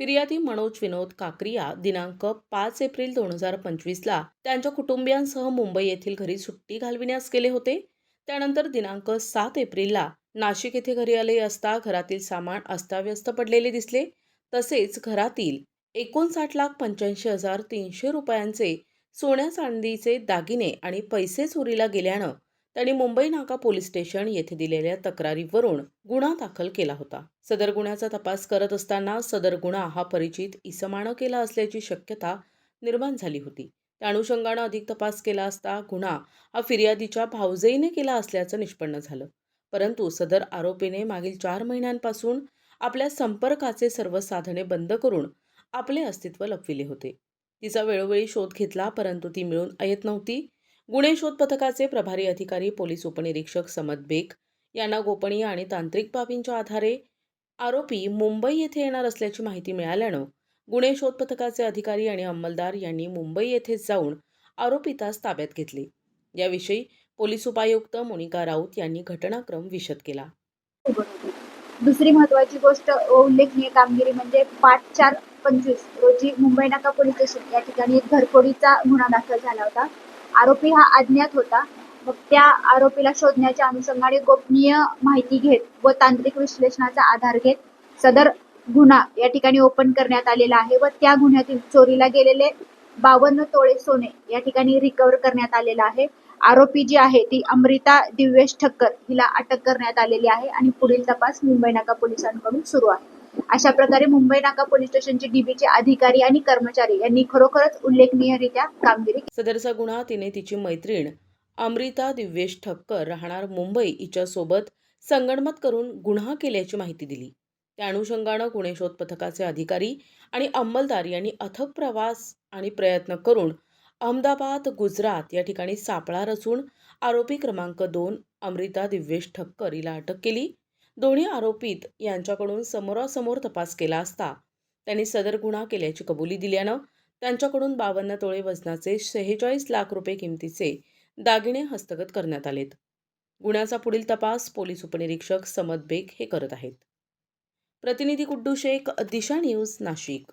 फिर्यादी मनोज विनोद काकरिया दिनांक पाच एप्रिल दोन हजार पंचवीसला त्यांच्या कुटुंबियांसह मुंबई येथील घरी सुट्टी घालविण्यास गेले होते. त्यानंतर दिनांक सात एप्रिलला नाशिक येथे घरी आले असता घरातील सामान अस्ताव्यस्त पडलेले दिसले. तसेच घरातील एकोणसाठ लाख पंच्याऐंशी हजार तीनशे रुपयांचे सोन्या चांदीचे दागिने आणि पैसे चोरीला गेल्यानं त्यांनी मुंबई नाका पोलीस स्टेशन येथे दिलेल्या तक्रारीवरून गुन्हा दाखल केला होता. सदर गुन्ह्याचा तपास करत असताना सदर गुन्हा हा परिचित इसमानं केला असल्याची शक्यता निर्माण झाली होती. त्या अनुषंगानं अधिक तपास केला असता गुन्हा हा फिर्यादीच्या भावजईने केला असल्याचं निष्पन्न झालं. परंतु सदर आरोपीने मागील चार महिन्यांपासून आपल्या संपर्काचे सर्व साधने बंद करून आपले अस्तित्व लपविले होते. तिचा वेळोवेळी शोध घेतला परंतु ती मिळून येत नव्हती. गुन्हे शोध पथकाचे प्रभारी अधिकारी पोलीस उपनिरीक्षक समद बेग यांना गोपनीय आणि तांत्रिक बाबींच्या आधारे आरोपी मुंबई येथे येणार असल्याची माहिती मिळाल्यानं गुन्हे शोध पथकाचे अधिकारी आणि अंमलदार यांनी मुंबई येथे जाऊन आरोपितास ताब्यात घेतले. याविषयी पोलीस उपायुक्त मोनिका राऊत यांनी घटनाक्रम विशद केला. दुसरी महत्वाची गोष्ट उल्लेखनीय कामगिरी म्हणजे पाच चार पंचवीस रोजी मुंबई नाका पोलीस स्टेशन या ठिकाणी घरफोडीचा गुन्हा दाखल झाला होता. आरोपी हा अज्ञात होता. मग त्या आरोपीला शोधण्याच्या अनुषंगाने गोपनीय माहिती घेत व तांत्रिक विश्लेषणाचा आधार घेत सदर गुन्हा या ठिकाणी ओपन करण्यात आलेला आहे व त्या गुन्ह्यातील चोरीला गेलेले बावन्न तोळे सोने या ठिकाणी रिकव्हर करण्यात आलेला आहे. आरोपी जी आहे ती अमृता दिव्येश ठक्कर हिला अटक करण्यात आलेली आहे आणि पुढील तपास मुंबई नाका पोलिसांकडून सुरू आहे. अशा प्रकारे मुंबई नाका पोलीस स्टेशनचे डीबीचे अधिकारी आणि कर्मचारी यांनी खरोखरच उल्लेखनीयरित्या कामगिरी सदरचा गुन्हा तिने तिची मैत्रीण अमृता दिव्येश ठक्कर राहणार मुंबई हिच्यासोबत संगणमत करून गुन्हा केल्याची माहिती दिली. त्या अनुषंगानं गुन्हे शोध पथकाचे अधिकारी आणि अंमलदार यांनी अथक प्रवास आणि प्रयत्न करून अहमदाबाद गुजरात या ठिकाणी सापळा रचून आरोपी क्रमांक दोन अमृता दिव्येश ठक्कर हिला अटक केली. दोन्ही आरोपीत यांच्याकडून समोरासमोर तपास केला असता. त्यांनी सदर गुन्हा केल्याची कबुली दिल्यानं त्यांच्याकडून बावन्न तोळे वजनाचे शेहेचाळीस लाख रुपये किमतीचे दागिने हस्तगत करण्यात आलेत. गुन्ह्याचा पुढील तपास पोलीस उपनिरीक्षक समद बेग हे करत आहेत. प्रतिनिधी कुड्डू शेख दिशा न्यूज नाशिक.